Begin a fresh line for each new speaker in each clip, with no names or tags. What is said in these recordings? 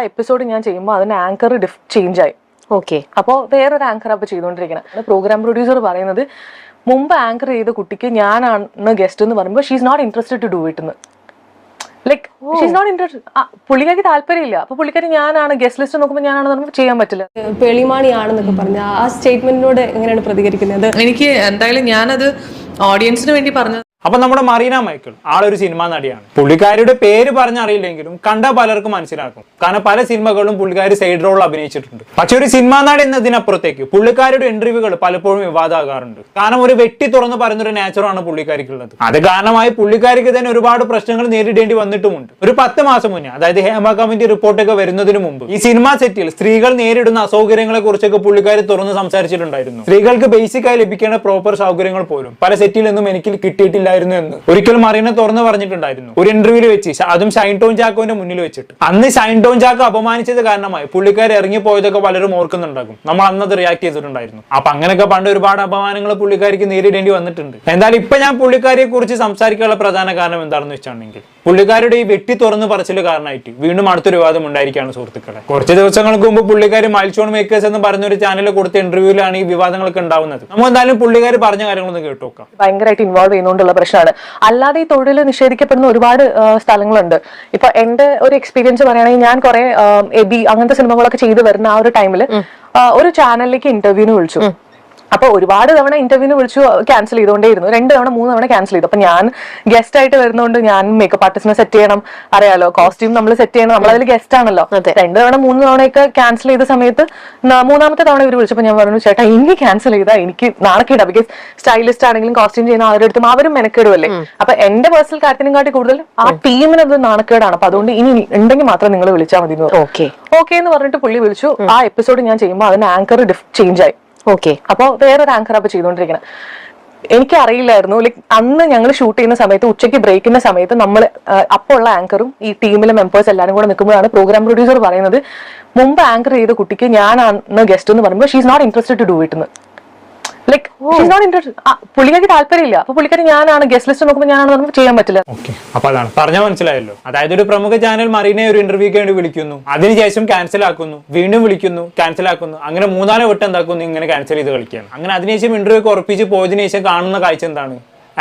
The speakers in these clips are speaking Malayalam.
ആ എപ്പിസോഡ് ഞാൻ ചെയ്യുമ്പോൾ അതിന്റെ ആങ്കർ ഡിഫ് ചേഞ്ച് ആയി.
ഓക്കെ
അപ്പോൾ വേറൊരു ആങ്കർ അപ്പോൾ ചെയ്തുകൊണ്ടിരിക്കണം പ്രോഗ്രാം പ്രൊഡ്യൂസർ പറയുന്നത് മുമ്പ് ആങ്കർ ചെയ്ത കുട്ടിക്ക് ഞാനാണ് ഗസ്റ്റ് എന്ന് പറയുമ്പോൾ she's not interested to do it എന്ന് ലൈക്ക് ഷീസ് നോട്ട് ഇൻട്രസ്റ്റ് പുള്ളിക്കാരിക്ക് താല്പര്യമില്ല. അപ്പൊ പുള്ളിക്കാരി ഞാനാണ് ഗസ്റ്റ് ലിസ്റ്റ് നോക്കുമ്പോൾ ഞാനാണെന്ന് പറയുമ്പോൾ ചെയ്യാൻ പറ്റില്ല.
പേളിമാണിയാണെന്നൊക്കെ പറഞ്ഞ ആ സ്റ്റേറ്റ്മെന്റിനോട് എങ്ങനെയാണ് പ്രതികരിക്കുന്നത്?
എനിക്ക് എന്തായാലും ഞാനത് ഓഡിയൻസിന് വേണ്ടി പറഞ്ഞത്
അപ്പൊ നമ്മുടെ മറീന മൈക്കിൾ ആളൊരു സിനിമാ നടിയാണ്. പുള്ളിക്കാരിയുടെ പേര് പറഞ്ഞറിയില്ലെങ്കിലും കണ്ട പലർക്കും മനസ്സിലാക്കും. കാരണം പല സിനിമകളിലും പുള്ളിക്കാരി സൈഡ് റോൾ അഭിനയിച്ചിട്ടുണ്ട്. പക്ഷെ ഒരു സിനിമാ നടി എന്നതിനപ്പുറത്തേക്ക് പുള്ളിക്കാരുടെ ഇന്റർവ്യൂകൾ പലപ്പോഴും വിവാദമാകാറുണ്ട്. കാരണം ഒരു വെട്ടി തുറന്ന് പറയുന്നൊരു നാച്ചുറാണ് പുള്ളിക്കാരിക്കുള്ളത്. അത് കാരണമായി പുള്ളിക്കാരിക്ക് തന്നെ ഒരുപാട് പ്രശ്നങ്ങൾ നേരിടേണ്ടി വന്നിട്ടുമുണ്ട്. ഒരു പത്ത് മാസം മുന്നേ അതായത് ഹേമ കമ്മിറ്റി റിപ്പോർട്ടൊക്കെ വരുന്നതിന് മുമ്പ് ഈ സിനിമാ സെറ്റിൽ സ്ത്രീകൾ നേരിടുന്ന അസൗകര്യങ്ങളെ കുറിച്ചൊക്കെ പുള്ളിക്കാരി തുറന്ന് സംസാരിച്ചിട്ടുണ്ടായിരുന്നു. സ്ത്രീകൾക്ക് ബേസിക്കായി ലഭിക്കേണ്ട പ്രോപ്പർ സൗകര്യങ്ങൾ പോലും പല സെറ്റിൽ നിന്നും എനിക്ക് കിട്ടിയിട്ടില്ലായിരുന്നു എന്ന്. ഒരിക്കലും മറീന തുറന്ന് പറഞ്ഞിട്ടുണ്ടായിരുന്നു. ഒരു ഇന്റർവ്യൂവിൽ വെച്ച്. അതും ഷൈൻ ടോൺ ചാക്കോന്റെ മുന്നിൽ വെച്ചിട്ട്. അന്ന് ഷൈൻ ടോൺ ചാക്കോ അപമാനിച്ചത് കാരണമായി. പുള്ളിക്കാർ ഇറങ്ങിപ്പോയതൊക്കെ പലരും ഓർക്കുന്നുണ്ടാകും. നമ്മൾ അന്നത് റിയാക്ട് ചെയ്തിട്ടുണ്ടായിരുന്നു. അപ്പൊ അങ്ങനെയൊക്കെ പണ്ട് ഒരുപാട് അപമാനങ്ങൾ പുള്ളിക്കാരിക്ക് നേരിടേണ്ടി വന്നിട്ടുണ്ട്. എന്തായാലും ഇപ്പൊ ഞാൻ പുള്ളിക്കാരിയെ കുറിച്ച് സംസാരിക്കാനുള്ള പ്രധാന കാരണം എന്താണെന്ന് വെച്ചാണെങ്കിൽ പുള്ളിക്കാരുടെ ഈ വെട്ടി തുറന്ന് പറച്ചിൽ കാരണമായിട്ട് വീണ്ടും അടുത്തൊരു വിവാദം ഉണ്ടായിരിക്കുകയാണ് സുഹൃത്തുക്കളെ. കുറച്ച് ദിവസങ്ങൾക്ക് മുമ്പ് പുള്ളിക്കാർ മൈൽസ്റ്റോൺ മേക്കേഴ്സ് എന്ന് പറഞ്ഞ ഒരു ചാനലിൽ കൊടുത്ത ഇന്റർവ്യൂവിലാണ് ഈ വിവാദങ്ങളൊക്കെ ഉണ്ടാവുന്നത്. നമ്മൾ എന്തായാലും പുള്ളിക്കാർ പറഞ്ഞ കാര്യങ്ങളൊന്ന് കേട്ടു നോക്കാം.
ഭയങ്കരമായിട്ട് ഇൻവോൾവ് ചെയ്യുന്നതുകൊണ്ടുള്ള പ്രശ്നമാണ് അല്ലാതെ ഈ തൊഴിൽ നിഷേധിക്കപ്പെടുന്ന ഒരുപാട് സ്ഥലങ്ങളുണ്ട്. ഇപ്പൊ എന്റെ ഒരു എക്സ്പീരിയൻസ് പറയുകയാണെങ്കിൽ ഞാൻ കുറെ എബി അങ്ങനത്തെ സിനിമകളൊക്കെ ചെയ്തു വരുന്ന ആ ഒരു ടൈമിൽ ഒരു ചാനലിലേക്ക് ഇന്റർവ്യൂവിന് വിളിച്ചു. അപ്പൊ ഒരുപാട് തവണ ഇന്റർവ്യൂവിന് വിളിച്ചു ക്യാൻസൽ ചെയ്തുകൊണ്ടേയിരുന്നു രണ്ട് തവണ മൂന്ന് തവണ ക്യാൻസൽ ചെയ്തു. അപ്പൊ ഞാൻ ഗസ്റ്റ് ആയിട്ട് വരുന്നതുകൊണ്ട് ഞാൻ മേക്കപ്പ് ആർട്ടിസ്റ്റിനെ സെറ്റ് ചെയ്യണം. അറിയാലോ കോസ്റ്റ്യൂം നമ്മൾ സെറ്റ് ചെയ്യണം. നമ്മൾ അതിൽ ഗസ്റ്റ് ആണല്ലോ. രണ്ട് തവണ മൂന്ന് തവണയൊക്കെ ക്യാൻസൽ ചെയ്ത സമയത്ത് മൂന്നാമത്തെ തവണ ഇവർ വിളിച്ചപ്പോൾ ഞാൻ പറഞ്ഞു ചേട്ടാ ഇനി ക്യാൻസൽ ചെയ്താൽ എനിക്ക് നാണക്കേടാ. ബിക്കോസ് സ്റ്റൈലിസ്റ്റ് ആണെങ്കിലും കോസ്റ്റ്യൂം ചെയ്യുന്ന അവരുടെ അടുത്തും അവരും മെനക്കേടുമല്ലേ? അപ്പൊ എന്റെ പേഴ്സണൽ കാര്യത്തിനും കാട്ടി കൂടുതൽ ആ ടീമിന് അത് നാണക്കേടാണ്. അപ്പൊ അതുകൊണ്ട് ഇനി ഉണ്ടെങ്കിൽ മാത്രം നിങ്ങൾ വിളിച്ചാൽ മതി
ഓക്കെ.
ഓക്കെ എന്ന് പറഞ്ഞിട്ട് പുള്ളി വിളിച്ചു. ആ എപ്പിസോഡ് ഞാൻ ചെയ്യുമ്പോൾ അതിന് ആങ്കർ ഡിഫ് ചേഞ്ച് ആയി.
ഓക്കെ
അപ്പോൾ വേറൊരു ആങ്കർ അപ്പോൾ ചെയ്തുകൊണ്ടിരിക്കണം. എനിക്ക് അറിയില്ലായിരുന്നു ലൈക്ക് അന്ന് ഞങ്ങൾ ഷൂട്ട് ചെയ്യുന്ന സമയത്ത് ഉച്ചയ്ക്ക് ബ്രേക്കിന്റെ സമയത്ത് നമ്മൾ അപ്പോൾ ഉള്ള ആങ്കറും ഈ ടീമിലെ മെമ്പേഴ്സ് എല്ലാവരും കൂടെ നിൽക്കുമ്പോഴാണ് പ്രോഗ്രാം പ്രൊഡ്യൂസർ പറയുന്നത് മുമ്പ് ആങ്കർ ചെയ്ത കുട്ടിക്ക് ഞാൻ അന്ന് ഗസ്റ്റ് എന്ന് പറയുമ്പോൾ she's not interested to do it എന്ന് ലൈക്ക് ഷീസ് നോട്ട് ഇൻട്രസ്റ്റ് പുള്ളിക്കാരി താല്പര്യമില്ല. അപ്പൊ പുള്ളിക്കാരി ഞാനാണ് ഗസ്റ്റ് ലിസ്റ്റ് നോക്കുമ്പോൾ ഞാനാണ് പറയുമ്പോൾ ചെയ്യാൻ പറ്റില്ല.
ഓക്കെ അപ്പൊ അതാണ്. പറഞ്ഞാൽ മനസ്സിലായല്ലോ. അതായത് ഒരു പ്രമുഖ ചാനൽ മറീനെ ഒരു ഇന്റർവ്യൂക്ക് വേണ്ടി വിളിക്കുന്നു. അതിനുശേഷം ക്യാൻസൽ ആക്കുന്നു. വീണ്ടും വിളിക്കുന്നു ക്യാൻസൽ ആക്കുന്നു. അങ്ങനെ മൂന്നാൽ വട്ടം എന്താക്കുന്നു ഇങ്ങനെ ക്യാൻസൽ ചെയ്ത് കളിക്കുകയാണ്. അങ്ങനെ അതിനുശേഷം ഇന്റർവ്യൂ ഉറപ്പിച്ച് പോയതിനു ശേഷം കാണുന്ന കാഴ്ച എന്താണ്?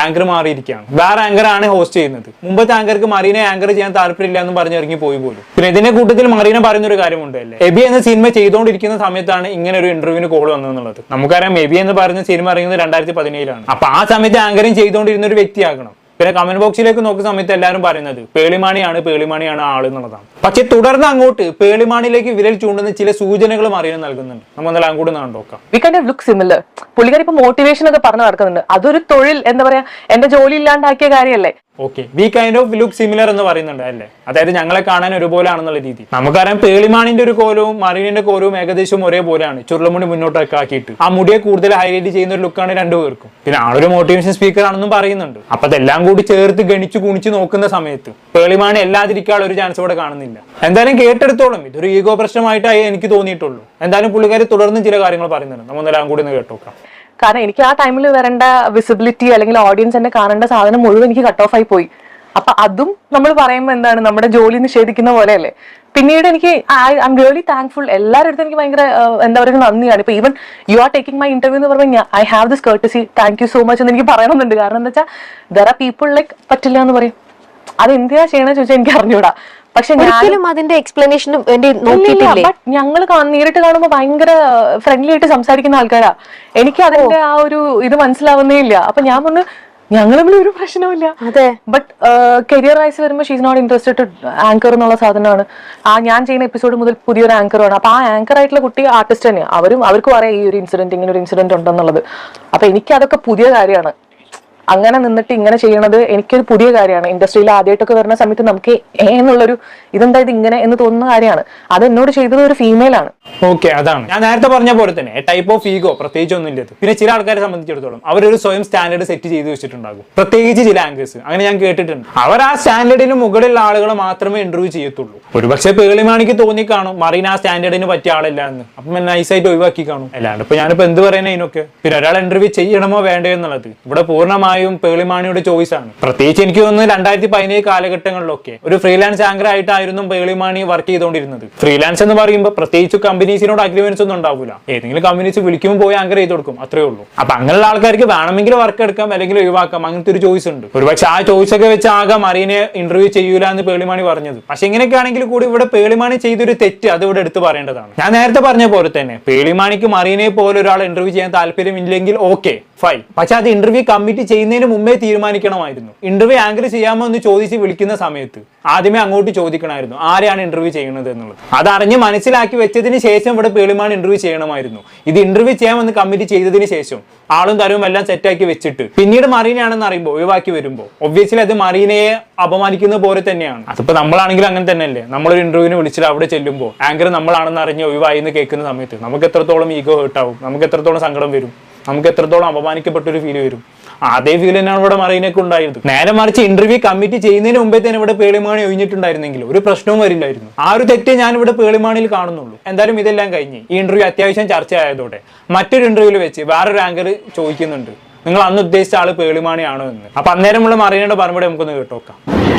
ആങ്കർ മാറിയിരിക്കുകയാണ്. വേറെ ആങ്കർ ആണ് ഹോസ്റ്റ് ചെയ്യുന്നത്. മുമ്പത്തെ ആങ്കർക്ക് മറീനെ ആങ്കർ ചെയ്യാൻ താല്പര്യമില്ല എന്ന് പറഞ്ഞ് ഇറങ്ങി പോയി പോലും. പിന്നെ ഇതിന്റെ കൂട്ടത്തിൽ മറീന പറയുന്ന ഒരു കാര്യമുണ്ട് അല്ലേ? എബി എന്ന സിനിമ ചെയ്തുകൊണ്ടിരിക്കുന്ന സമയത്താണ് ഇങ്ങനെ ഒരു ഇന്റർവ്യൂവിന് കോൾ വന്നതെന്നുള്ളത്. നമുക്കറിയാം എബി എന്ന് പറയുന്ന സിനിമ ഇറങ്ങുന്നത് രണ്ടായിരത്തി പതിനേഴിലാണ്. അപ്പൊ ആ സമയത്ത് ആങ്കറിങ് ചെയ്തുകൊണ്ടിരുന്ന ഒരു വ്യക്തിയാകണം. പിന്നെ കമന്റ് ബോക്സിലേക്ക് നോക്കുന്ന സമയത്ത് എല്ലാവരും പറയുന്നത് പേളിമാണിയാണ് പേളിമാണിയാണ് ആൾ എന്നുള്ളതാണ്. പക്ഷെ തുടർന്ന് അങ്ങോട്ട് പേളിമാണിയിലേക്ക് വിരൽ ചൂണ്ടുന്ന ചില സൂചനകളും അറിയാൻ നൽകുന്നുണ്ട്. നമ്മൾ എന്നാലും അങ്ങോട്ട് നോക്കാം.
വി ലുക്ക് സിമിലർ പുള്ളിക്കാരി ഇപ്പൊ മോട്ടിവേഷൻ ഒക്കെ പറഞ്ഞു നടക്കുന്നുണ്ട്. അതൊരു തൊഴിൽ എന്താ പറയാ എന്റെ ജോലി ഇല്ലാണ്ടാക്കിയ കാര്യമല്ലേ?
Okay we kind of look similar എന്ന് പറയുന്നുണ്ട് അല്ലേ? അതായത് ഞങ്ങളെ കാണാൻ ഒരുപോലെ ആണെന്നുള്ള രീതി. നമുക്കറിയാം പേളിമാണിന്റെ ഒരു കോലവും മറീനിന്റെ കോലവും ഏകദേശം ഒരേപോലെയാണ്. ചുരുളമുടി മുന്നോട്ടൊക്കെ ആക്കിയിട്ട്. ആ മുടിയെ കൂടുതൽ ഹൈലൈറ്റ് ചെയ്യുന്ന ഒരു ലുക്കാണ് രണ്ടുപേർക്കും. പിന്നെ ആളൊരു മോട്ടിവേഷൻ സ്പീക്കർ ആണെന്നും പറയുന്നുണ്ട്. അപ്പൊ അതെല്ലാം കൂടി ചേർത്ത് ഗണിച്ചു കുണിച്ച് നോക്കുന്ന സമയത്ത് പേളിമാണി എല്ലാതിരിക്കാനുള്ള ഒരു ചാൻസ് ഇവിടെ കാണുന്നില്ല. എന്തായാലും കേട്ടെടുത്തോളം. ഇതൊരു ഈഗോ പ്രശ്നമായിട്ടായി എനിക്ക് തോന്നിയിട്ടുള്ളൂ. എന്തായാലും പുള്ളിക്കാരി തുടർന്ന് ചില കാര്യങ്ങൾ പറയുന്നുണ്ട്. നമ്മൾ എല്ലാം കൂടി ഒന്ന് കേട്ടോക്കാം.
കാരണം എനിക്ക് ആ ടൈമിൽ വരേണ്ട വിസിബിലിറ്റി അല്ലെങ്കിൽ ഓഡിയൻസ് എന്നെ കാണേണ്ട സാധനം മുഴുവൻ എനിക്ക് കട്ട് ഓഫ് ആയി പോയി. അപ്പൊ അതും നമ്മൾ പറയുമ്പോൾ എന്താണ്? നമ്മുടെ ജോലി നിഷേധിക്കുന്ന പോലെയല്ലേ? പിന്നീട് എനിക്ക് ഐ എം റിയലി താങ്ക്ഫുൾ എല്ലാവരുടെ എനിക്ക് ഭയങ്കര ആ, എന്താ പറയുക നന്ദിയാണ്. ഇപ്പൊ even you are taking my interview എന്ന് പറഞ്ഞാൽ I have this courtesy thank you so much എന്ന് എനിക്ക് പറയണമെന്നുണ്ട്. കാരണം എന്താ വെച്ചാൽ ദർ ആർ പീപ്പിൾ ലൈക്ക് പറ്റില്ല എന്ന് പറയും. അത് എന്തിനാ ചെയ്യണമെന്ന് ചോദിച്ചാൽ എനിക്ക് അറിഞ്ഞൂടാ. പക്ഷെ
ഒരിക്കലും അതിന്റെ എക്സ്പ്ലനേഷനും വേണ്ടി നോക്കിയിട്ടില്ല?
ബട്ട് ഞങ്ങൾ നേരിട്ട് കാണുമ്പോൾ ഭയങ്കര ഫ്രണ്ട്ലി ആയിട്ട് സംസാരിക്കുന്ന ആൾക്കാരാ. എനിക്ക് അതിന്റെ ആ ഒരു ഇത് മനസ്സിലാവുന്നേ ഇല്ല. അപ്പൊ ഞാൻ ഒന്ന് ഞങ്ങൾ തമ്മിൽ ഒരു പ്രശ്നമില്ല
അതെ.
ബട്ട് കരിയർ വൈസ് വരുമ്പോൾ she's not interested to anchor എന്നുള്ള സാധനമാണ്. ആ ഞാൻ ചെയ്യുന്ന എപ്പിസോഡ് മുതൽ പുതിയൊരു ആങ്കറാണ് അപ്പൊ ആ ആങ്കർ ആയിട്ടുള്ള കുട്ടി ആർട്ടിസ്റ്റ് തന്നെയാണ് അവരും അവർക്കും അറിയാം ഈ ഒരു ഇൻസിഡന്റ് ഇങ്ങനെ ഒരു ഇൻസിഡന്റ് ഉണ്ടെന്നുള്ളത്. അപ്പൊ എനിക്ക് അതൊക്കെ പുതിയ കാര്യമാണ്. അങ്ങനെ നിന്നിട്ട് ഇങ്ങനെ ചെയ്യണത് എനിക്കൊരു പുതിയ കാര്യമാണ്. ഇൻഡസ്ട്രിയിൽ ആദ്യമായിട്ടൊക്കെ വരുന്ന സമയത്ത് നമുക്ക് ഏ എന്നുള്ളൊരു ഇതെന്താ ഇത് ഇങ്ങനെ എന്ന് തോന്നുന്ന കാര്യമാണ്. അത് എന്നോട് ചെയ്തത് ഒരു ഫീമെയിൽ ആണ്.
ഓക്കെ അതാണ്. ഞാൻ നേരത്തെ പറഞ്ഞ പോലെ തന്നെ ടൈപ്പ് ഓഫ് ഈഗോ പ്രത്യേകിച്ച് ഒന്നും ഇല്ലത് പിന്നെ ചില ആൾക്കാരെ സംബന്ധിച്ചിടത്തോളം അവരൊരു സ്വയം സ്റ്റാൻഡേർഡ് സെറ്റ് ചെയ്ത് വെച്ചിട്ടുണ്ടാകും. പ്രത്യേകിച്ച് ചില ആങ്കേഴ്സ് അങ്ങനെ ഞാൻ കേട്ടിട്ടുണ്ട്. അവർ ആ സ്റ്റാൻഡേർഡിന് മുകളിലുള്ള ആളുകളെ മാത്രമേ ഇന്റർവ്യൂ ചെയ്യത്തുള്ളൂ. ഒരുപക്ഷെ പേളിമാണിക്ക് തോന്നി കാണും മറീന ആ സ്റ്റാൻഡേർഡിന് പറ്റിയ ആളല്ല എന്ന്. അപ്പം നൈസായിട്ട് ഒഴിവാക്കി കാണും. അല്ലാണ്ട് ഇപ്പൊ ഞാനിപ്പോ എന്ത് പറയുന്നതിനൊക്കെ പിന്നെ ഒരാൾ ഇന്റർവ്യൂ ചെയ്യണമോ വേണ്ടോ എന്നുള്ളത്? ഇവിടെ പൂർണമായും പൂർണമായും പേളിമാണിയുടെ ചോയ്സ് ആണ്. പ്രത്യേകിച്ച് എനിക്ക് തോന്നുന്നു രണ്ടായിരത്തി പതിനേഴ് കാലഘട്ടങ്ങളിലൊക്കെ ഒരു ഫ്രീലാൻസ് ആങ്കർ ആയിട്ടായിരുന്നു പേളിമാണി വർക്ക് ചെയ്തുകൊണ്ടിരുന്നത്. ഫ്രീലാൻസ് എന്ന് പറയുമ്പോൾ പ്രത്യേകിച്ച് കമ്പനീസിനോട് അഗ്രിമെന്റ്സ് ഒന്നും ഉണ്ടാവില്ല ഏതെങ്കിലും കമ്പനീസ് വിളിക്കുമ്പോൾ പോയി ആങ്കർ ചെയ്ത് കൊടുക്കും അത്രേ ഉള്ളൂ. അപ്പൊ അങ്ങനെയുള്ള ആൾക്കാർക്ക് വേണമെങ്കിൽ വർക്ക് എടുക്കാം അല്ലെങ്കിൽ ഒഴിവാക്കാം അങ്ങനത്തെ ഒരു ചോയ്സ് ഉണ്ട്. ഒരുപക്ഷെ ആ ചോയ്സ് ഒക്കെ വെച്ച് ആകെ മറീനെ ഇന്റർവ്യൂ ചെയ്യൂല എന്ന് പേളിമാണി പറഞ്ഞത്. പക്ഷെ ഇങ്ങനെയൊക്കെ ആണെങ്കിൽ കൂടി ഇവിടെ പേളിമാണി ചെയ്തൊരു തെറ്റ് അത് ഇവിടെ എടുത്തു പറയേണ്ടതാണ്. ഞാൻ നേരത്തെ പറഞ്ഞ പോലെ തന്നെ പേളിമാണിക്ക് മറീനെ പോലെ ഒരാൾ ഇന്റർവ്യൂ ചെയ്യാൻ താല്പര്യമില്ലെങ്കിൽ ഓക്കെ ഫൈൻ പക്ഷെ അത് ഇന്റർവ്യൂ കമ്മിറ്റ് ചെയ്യുന്നതിന് മുമ്പേ തീരുമാനിക്കണമായിരുന്നു. ഇന്റർവ്യൂ ആങ്കർ ചെയ്യാമോ എന്ന് ചോദിച്ച് വിളിക്കുന്ന സമയത്ത് ആദ്യമേ അങ്ങോട്ട് ചോദിക്കണമായിരുന്നു ആരെയാണ് ഇന്റർവ്യൂ ചെയ്യുന്നത് എന്നുള്ളത്. അതറിഞ്ഞ് മനസ്സിലാക്കി വെച്ചതിന് ശേഷം ഇവിടെ പേളിമാൻ ഇന്റർവ്യൂ ചെയ്യണമായിരുന്നു. ഇത് ഇന്റർവ്യൂ ചെയ്യാമെന്ന് കമ്മിറ്റി ചെയ്തതിന് ശേഷം ആളും തരവും എല്ലാം സെറ്റാക്കി വെച്ചിട്ട് പിന്നീട് മറീനയാണെന്ന് അറിയുമ്പോൾ ഒഴിവാക്കി വരുമ്പോൾ ഒബ്വിയസ്ലി അത് മറീനയെ അപമാനിക്കുന്ന പോലെ തന്നെയാണ്. അതിപ്പോ നമ്മളാണെങ്കിൽ അങ്ങനെ തന്നെയല്ലേ? നമ്മളൊരു ഇന്റർവ്യൂവിന് വിളിച്ചിട്ട് അവിടെ ചെല്ലുമ്പോൾ ആങ്കർ നമ്മളാണെന്ന് അറിഞ്ഞ് ഒഴിവായി എന്ന് കേൾക്കുന്ന സമയത്ത് നമുക്ക് എത്രത്തോളം ഈഗോ ഹേർട്ടാവും നമുക്ക് എത്രത്തോളം സങ്കടം വരും? നമുക്ക് എത്രത്തോളം അപമാനിക്കപ്പെട്ട ഒരു ഫീൽ വരും? അതേ ഫീൽ തന്നെയാണ് ഇവിടെ മറീനൊക്കെ ഉണ്ടായിരുന്നത്. നേരെ മറിച്ച് ഇന്റർവ്യൂ കമ്മിറ്റി ചെയ്യുന്നതിന് മുമ്പേ തന്നെ ഇവിടെ പേളിമാണി ഒഴിഞ്ഞിട്ടുണ്ടായിരുന്നെങ്കിൽ ഒരു പ്രശ്നവും വരില്ലായിരുന്നു. ആ ഒരു തെറ്റ് ഞാൻ ഇവിടെ പേളിമാണിയിൽ കാണുന്നുള്ളൂ. എന്തായാലും ഇതെല്ലാം കഴിഞ്ഞ് ഈ ഇന്റർവ്യൂ അത്യാവശ്യം ചർച്ച ചർച്ചയായതോടെ മറ്റൊരു ഇന്റർവ്യൂവിൽ വെച്ച് വേറൊരു ആങ്കർ ചോദിക്കുന്നുണ്ട്. നിങ്ങൾ അന്ന് ഉദ്ദേശിച്ച ആൾ പേളിമാണിയാണോ എന്ന്. അപ്പൊ അന്നേരമുള്ള മറീനയുടെ മറുപടി നമുക്കൊന്ന് കേട്ടോക്കാം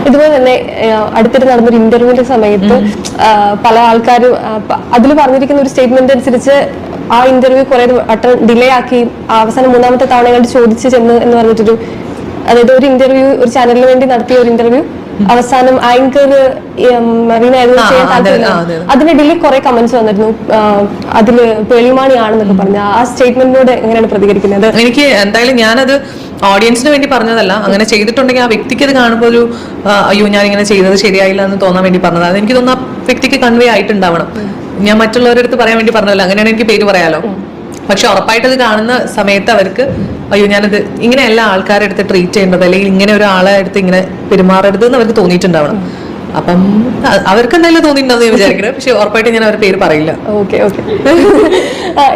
ഇതുപോലെ തന്നെ അടുത്തിടെ നടന്നൊരു ഇന്റർവ്യൂവിന്റെ സമയത്ത് പല ആൾക്കാരും അതിൽ പറഞ്ഞിരിക്കുന്ന ഒരു സ്റ്റേറ്റ്മെന്റ് അനുസരിച്ച് ആ ഇന്റർവ്യൂ കുറെ വട്ടം ഡിലേ ആക്കി അവസാനം മൂന്നാമത്തെ തവണ കണ്ട് ചോദിച്ചു ചെന്ന് എന്ന് പറഞ്ഞിട്ടൊരു അതായത് ഒരു ഇന്റർവ്യൂ ഒരു ചാനലിന് വേണ്ടി നടത്തിയ ഒരു ഇന്റർവ്യൂ അവസാനം ആങ്കർ മറീന ആയിരുന്നു ചെയ്യാൻ
ആ, അതെ,
താല്പര്യം അതിനിടയിൽ കുറെ കമന്റ്സ് വന്നിരുന്നു. അതിൽ അതിൽ പേളിമാണിയാണെന്നൊക്കെ പറഞ്ഞു. ആ സ്റ്റേറ്റ്മെന്റിനോട് എങ്ങനെയാണ് പ്രതികരിക്കുന്നത്?
എനിക്ക് എന്തായാലും ഞാനത് ഓഡിയൻസിന് വേണ്ടി പറഞ്ഞതല്ല. അങ്ങനെ ചെയ്തിട്ടുണ്ടെങ്കിൽ ആ വ്യക്തിക്ക് അത് കാണുമ്പോൾ ഒരു അയ്യോ ഞാൻ ഇങ്ങനെ ചെയ്തത് ശരിയായില്ല എന്ന് തോന്നാൻ വേണ്ടി പറഞ്ഞതാണ്. എനിക്ക് തോന്നുന്നു ആ വ്യക്തിക്ക് കൺവേ ആയിട്ടുണ്ടാവണം. ഞാൻ മറ്റുള്ളവരുടെ അടുത്ത് പറയാൻ വേണ്ടി പറഞ്ഞല്ലോ. അങ്ങനെയാണ് എനിക്ക് പേര് പറയാലോ. പക്ഷെ ഉറപ്പായിട്ട് അത് കാണുന്ന സമയത്ത് അവർക്ക് അയ്യോ ഞാനത് ഇങ്ങനെയല്ല ആൾക്കാരെ അടുത്ത് ട്രീറ്റ് ചെയ്യേണ്ടത് അല്ലെങ്കിൽ ഇങ്ങനെ ഒരാളെ അടുത്ത് ഇങ്ങനെ പെരുമാറരുത് എന്ന് അവർക്ക് തോന്നിയിട്ടുണ്ടാവണം. അപ്പം അവർക്ക് എന്തായാലും തോന്നിയിട്ടുണ്ടോ ഞാൻ വിചാരിക്കുന്നത് പക്ഷെ ഉറപ്പായിട്ട് ഞാൻ അവരുടെ പേര് പറയില്ല.
Okay okay.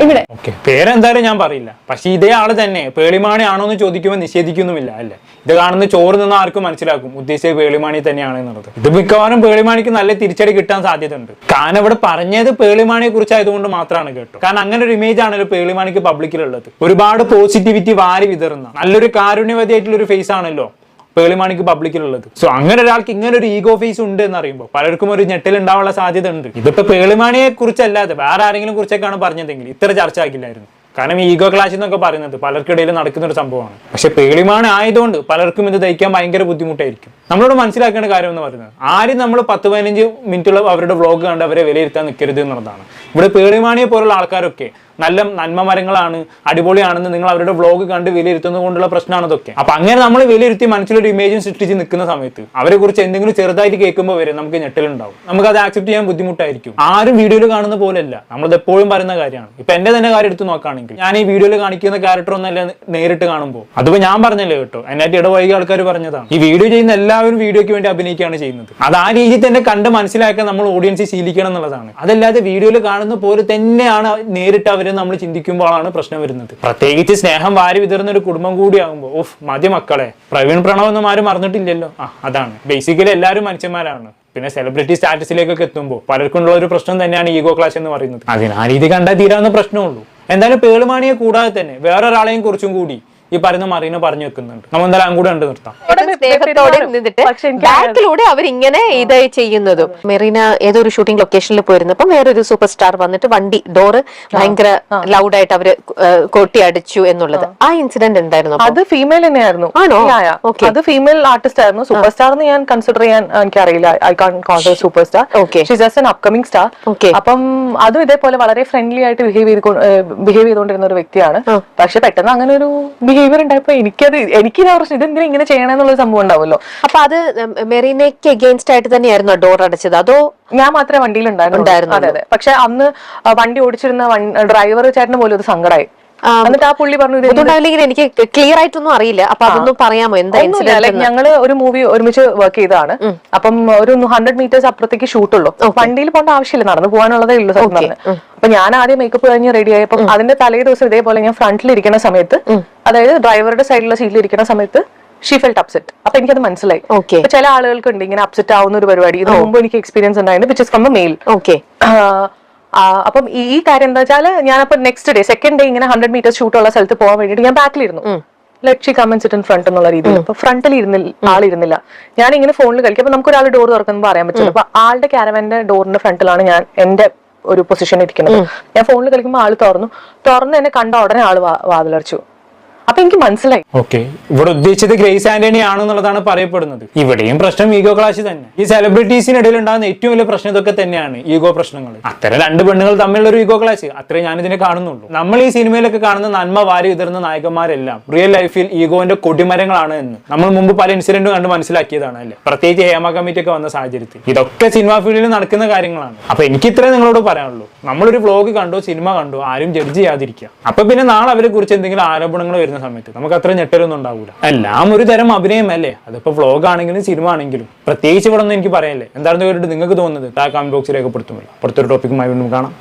ഇവിടെ.
ഓക്കെ പേരെന്തായാലും ഞാൻ പറയില്ല. പക്ഷെ ഇതേ ആൾ തന്നെ പേളിമാണി ആണോ എന്ന് ചോദിക്കുമ്പോൾ നിഷേധിക്കുന്നുമില്ല അല്ലേ? ഇത് കാണുന്ന ചോറ് നിന്ന് ആർക്കും മനസ്സിലാക്കും. ഉദ്ദേശിച്ചത് പേളിമാണി തന്നെയാണ് എന്നുള്ളത്. ഇത് മിക്കവാറും പേളിമാണിക്ക് നല്ല തിരിച്ചടി കിട്ടാൻ സാധ്യതയുണ്ട്. കാരണം ഇവിടെ പറഞ്ഞത് പേളിമാണിയെ കുറിച്ചായതുകൊണ്ട് മാത്രമാണ് കേട്ടോ. കാരണം അങ്ങനെ ഒരു ഇമേജ് ആണല്ലോ പേളിമാണിക്ക് പബ്ലിക്കിലുള്ളത് ഒരുപാട് പോസിറ്റിവിറ്റി വാരി വിതറുന്ന നല്ലൊരു കാരുണ്യവതിയായിട്ടുള്ള ഒരു ഫേസ് ആണല്ലോ. പേളിമാണിക്ക് പബ്ലിക്കിലുള്ളത് സോ അങ്ങനെ ഒരാൾക്ക് ഇങ്ങനെ ഒരു ഈഗോ ഫേസ് ഉണ്ട് എന്ന് അറിയുമ്പോൾ പലർക്കും ഒരു ഞെട്ടിൽ ഉണ്ടാവാനുള്ള സാധ്യത ഉണ്ട്. ഇതിപ്പോ പേളിമാണിയെ കുറിച്ചല്ലാതെ വേറെ ആരെങ്കിലും കുറിച്ചൊക്കെയാണ് പറഞ്ഞതെങ്കിൽ ഇത്ര ചർച്ച ആക്കില്ലായിരുന്നു കാരണം ഈഗോ ക്ലാഷ് എന്നൊക്കെ പറയുന്നത് പലർക്കിടയിൽ നടക്കുന്ന ഒരു സംഭവമാണ്. പക്ഷെ പേളിമാണി ആയതുകൊണ്ട് പലർക്കും ഇത് ദഹിക്കാൻ ഭയങ്കര ബുദ്ധിമുട്ടായിരിക്കും. നമ്മളോട് മനസ്സിലാക്കേണ്ട കാര്യം എന്ന് പറയുന്നത് ആരും നമ്മൾ പത്ത് പതിനഞ്ച് മിനിറ്റുള്ള അവരുടെ വ്ളോഗ് കണ്ട് അവരെ വിലയിരുത്താൻ നിൽക്കരുത് എന്നുള്ളതാണ്. ഇവിടെ പേളിമാണിയെ പോലുള്ള ആൾക്കാരൊക്കെ നല്ല നന്മ മരങ്ങളാണ് അടിപൊളിയാണെന്ന് നിങ്ങൾ അവരുടെ വ്ളോഗ് കണ്ട് വിലയിരുത്തുന്നത് കൊണ്ടുള്ള പ്രശ്നമാണ് ഇതൊക്കെ. അപ്പൊ അങ്ങനെ നമ്മൾ വിലയിരുത്തി മനസ്സിലൊരു ഇമേജും സൃഷ്ടിച്ച് നിൽക്കുന്ന സമയത്ത് അവരെ കുറിച്ച് എന്തെങ്കിലും ചെറുതായിട്ട് കേൾക്കുമ്പോൾ വരെ നമുക്ക് ഞെട്ടലുണ്ടാവും. നമുക്ക് അത് ആക്സെപ്റ്റ് ചെയ്യാൻ ബുദ്ധിമുട്ടായിരിക്കും. ആരും വീഡിയോയിൽ കാണുന്ന പോലെയല്ല. നമ്മളത് എപ്പോഴും പറയുന്ന കാര്യമാണ്. ഇപ്പൊ എന്റെ തന്നെ കാര്യം എടുത്ത് നോക്കുകയാണെങ്കിൽ ഞാൻ ഈ വീഡിയോയിൽ കാണിക്കുന്ന ക്യാരക്ടർ ഒന്നല്ല നേരിട്ട് കാണുമ്പോൾ അതിപ്പോ ഞാൻ പറഞ്ഞല്ലേ കേട്ടോ അതിനായിട്ട് ഇടവൈകി ആൾക്കാർ പറഞ്ഞതാണ്. ഈ വീഡിയോ ചെയ്യുന്ന എല്ലാവരും വീഡിയോയ്ക്ക് വേണ്ടി അഭിനയിക്കുകയാണ് ചെയ്യുന്നത്. അത് ആ രീതിയിൽ തന്നെ കണ്ട് മനസ്സിലാക്കാൻ നമ്മൾ ഓഡിയൻസ് ശീലിക്കണം എന്നുള്ളതാണ്. അതല്ലാതെ വീഡിയോയിൽ കാണുന്ന പോലെ തന്നെയാണ് നേരിട്ട് അവരെ നമ്മൾ ചിന്തിക്കുമ്പോഴാണ് പ്രശ്നം വരുന്നത്. പ്രത്യേകിച്ച് സ്നേഹം വാരി വിതറുന്ന ഒരു കുടുംബം കൂടിയാകുമ്പോൾ ഓഫ് മതി മക്കളെ. പ്രവീൺ പ്രണവ് ഒന്നും ആരും മറന്നിട്ടില്ലല്ലോ. ആ അതാണ്. ബേസിക്കലി എല്ലാവരും മനുഷ്യന്മാരാണ്. പിന്നെ സെലിബ്രിറ്റി സ്റ്റാറ്റസിലേക്കൊക്കെ എത്തുമ്പോൾ പലർക്കും ഉള്ള ഒരു പ്രശ്നം തന്നെയാണ് ഈഗോ ക്ലാസ് എന്ന് പറയുന്നത്. അതിന് ആ രീതി കണ്ടാൽ തീരാവുന്ന പ്രശ്നമുള്ളൂ എന്തായാലും പേളുമാണിയെ കൂടാതെ തന്നെ വേറൊരാളെയും കുറിച്ചും കൂടി ഈ പറയുന്ന മറീന പറഞ്ഞു വെക്കുന്നുണ്ട്. നമ്മൾ എന്തായാലും അങ്ങോട്ട് കണ്ടു നിർത്താം.
സ്നേഹത്തോടെ നിന്നിട്ട് ബാക്കിലൂടെ അവരിങ്ങനെ ഇത് ചെയ്യുന്നതും. മെറീന ഏതൊരു ഷൂട്ടിംഗ് ലൊക്കേഷനിൽ പോയിരുന്നപ്പോ വേറൊരു സൂപ്പർ സ്റ്റാർ വന്നിട്ട് വണ്ടി ഡോറ് ഭയങ്കര ലൗഡായിട്ട് അവർ കൊട്ടി അടിച്ചു എന്നുള്ളത്. ആ. ഇൻസിഡന്റ് എന്തായിരുന്നു
അത് ഫീമെയിൽ തന്നെയായിരുന്നു.
ആണോ?
അത് ഫീമെയിൽ ആർട്ടിസ്റ്റ് ആയിരുന്നു. സൂപ്പർ സ്റ്റാർ എന്ന് ഞാൻ കൺസിഡർ ചെയ്യാൻ എനിക്ക് അറിയില്ല I can't consider super star just an upcoming star. അപ്പം അതും ഇതേപോലെ വളരെ ഫ്രണ്ട്ലി ആയിട്ട് ബിഹേവ് ചെയ്ത് ബിഹേവ് ചെയ്തുകൊണ്ടിരുന്ന ഒരു വ്യക്തിയാണ്. പക്ഷെ പെട്ടെന്ന് അങ്ങനെ ഒരു ബിഹേവിയർ ഉണ്ടായപ്പോ എനിക്കത് എനിക്ക് പ്രശ്നം ഇതെന്തിനാ ഇങ്ങനെ ചെയ്യണമെന്നുള്ള സംഭവം ഉണ്ടാവുമല്ലോ.
അപ്പൊ അത് മെറീനയ്ക്ക് എഗെയിൻസ്റ്റ് ആയിട്ട് തന്നെയായിരുന്നു ഡോർ അടച്ചത്? അതോ
ഞാൻ മാത്രമേ വണ്ടിയിൽ ഉണ്ടായിരുന്നു അതെ അതെ. പക്ഷെ അന്ന് വണ്ടി ഓടിച്ചിരുന്ന ഡ്രൈവർ ചേട്ടന് പോലും അത് സങ്കടമായി എന്നിട്ട് ആ പുള്ളി പറഞ്ഞു ഇത് എന്ത്
എനിക്ക് ക്ലിയർ ആയിട്ടൊന്നും അറിയില്ല. അപ്പൊ അതൊന്നും പറയാമോ എന്താ
ഞങ്ങൾ ഒരു മൂവി ഒരുമിച്ച് വർക്ക് ചെയ്തതാണ്. അപ്പം ഒരു ഹൺഡ്രഡ് മീറ്റേഴ്സ് അപ്പുറത്തേക്ക് ഷൂട്ടുള്ളൂ വണ്ടിയിൽ പോകേണ്ട ആവശ്യമില്ല. നടന്നു പോകാനുള്ളതേ ഉള്ളൂ സത്യം പറഞ്ഞു. അപ്പൊ ഞാൻ ആദ്യം മേക്കപ്പ് കഴിഞ്ഞ് റെഡി ആയപ്പോ അതിന്റെ തലേ ദിവസം ഇതേപോലെ ഞാൻ ഫ്രണ്ടിൽ ഇരിക്കുന്ന സമയത്ത് അതായത് ഡ്രൈവറുടെ സൈഡിലുള്ള സീറ്റിൽ ഇരിക്കുന്ന സമയത്ത് ഷീ ഫെൽറ്റ് അപ്സെറ്റ് അപ്പൊ എനിക്കത് മനസ്സിലായി. ഓക്കെ ചില ആളുകൾക്ക് ഉണ്ട് ഇങ്ങനെ അപ്സെറ്റ് ആവുന്ന ഒരു പരിപാടി. ഇത് മുമ്പ് എനിക്ക് എക്സ്പീരിയൻസ് ഉണ്ടായിരുന്നു which is from male
okay
അപ്പം ഈ കാര്യം എന്താ വെച്ചാൽ ഞാനപ്പോ നെക്സ്റ്റ് ഡേ സെക്കൻഡ് ഡേ ഇങ്ങനെ ഹൺഡ്രഡ് മീറ്റർ ഷൂട്ട് ഉള്ള സ്ഥലത്ത് പോകാൻ വേണ്ടിട്ട് ഞാൻ ബാക്കിലിരുന്നു ലക്ഷി ഷി കമൻസ് ഇറ്റ് ഫ്രണ്ട് എന്നുള്ള രീതിയിൽ. അപ്പൊ ഫ്രണ്ടിൽ ഇരുന്നില്ല ആളിരുന്നില്ല. ഞാൻ ഇങ്ങനെ ഫോണിൽ കളിക്കും. അപ്പൊ നമുക്ക് ഒരാൾ ഡോർ തുറക്കുമ്പോൾ പറയാൻ പറ്റില്ല. അപ്പൊ ആളുടെ ക്യാരവന്റെ ഡോറിന്റെ ഫ്രണ്ടിലാണ് ഞാൻ എന്റെ ഒരു പൊസിഷൻ ഇരിക്കുന്നത്. ഞാൻ ഫോണിൽ കളിക്കുമ്പോൾ ആൾ തുറന്നു. തുറന്ന് എന്നെ കണ്ട ഉടനെ ആൾ വാതിലടച്ചു. അപ്പൊ എനിക്ക് മനസ്സിലായി.
ഓക്കെ. ഇവിടെ ഉദ്ദേശിച്ചത് ഗ്രേസ് ആന്റണി ആണെന്നുള്ളതാണ് പറയപ്പെടുന്നത്. ഇവിടെയും പ്രശ്നം ഈഗോ ക്ലാഷ് തന്നെ. ഈ സെലിബ്രിറ്റീസിനിടയിൽ ഉണ്ടാകുന്ന ഏറ്റവും വലിയ പ്രശ്നം ഇതൊക്കെ തന്നെയാണ് ഈഗോ പ്രശ്നങ്ങൾ അത്തരം രണ്ട് പെണ്ണുകൾ തമ്മിലുള്ള ഒരു ഈഗോ ക്ലാഷ്. അത്രേ ഞാൻ ഇതിനെ കാണുന്നുള്ളൂ. നമ്മൾ ഈ സിനിമയിലൊക്കെ കാണുന്ന നന്മ വാരി വിതറുന്ന നായകന്മാരെല്ലാം റിയൽ ലൈഫിൽ ഈഗോന്റെ കൊടിമരങ്ങളാണ് എന്ന് നമ്മൾ മുമ്പ് പല ഇൻസിഡന്റും കണ്ട് മനസ്സിലാക്കിയതാണ് അല്ലേ? പ്രത്യേകിച്ച് ഹേമ കമ്മിറ്റി ഒക്കെ വന്ന സാഹചര്യത്തിൽ. ഇതൊക്കെ സിനിമാ ഫീൽഡിൽ നടക്കുന്ന കാര്യങ്ങളാണ്. അപ്പൊ എനിക്ക് ഇത്രേ നിങ്ങളോട് പറയാനുള്ളൂ. നമ്മളൊരു വ്ലോഗ് കണ്ടോ സിനിമ കണ്ടോ ആരും ജഡ്ജ് ചെയ്യാതിരിക്കുക. അപ്പൊ പിന്നെ നാളെ അവരെ കുറിച്ച് എന്തെങ്കിലും ആരോപണങ്ങൾ വരുന്ന സമയത്ത് നമുക്ക് അത്ര ഞെട്ടലൊന്നും ഉണ്ടാവില്ല എല്ലാം ഒരു തരം അഭിനയമല്ലേ അതിപ്പോ വ്ലോഗ് ആണെങ്കിലും സിനിമ ആണെങ്കിലും പ്രത്യേകിച്ച് ഇവിടെ ഒന്നും എനിക്ക് പറയാനില്ലേ. എന്താണെന്ന് കേട്ടിട്ട് നിങ്ങൾക്ക് തോന്നുന്നത്? ആ കമന്റ് ബോക്സിൽ രേഖപ്പെടുത്തുമല്ലോ. അപ്പുറത്തൊരു ടോപ്പിക്കുമായി വീണ്ടും കാണാം.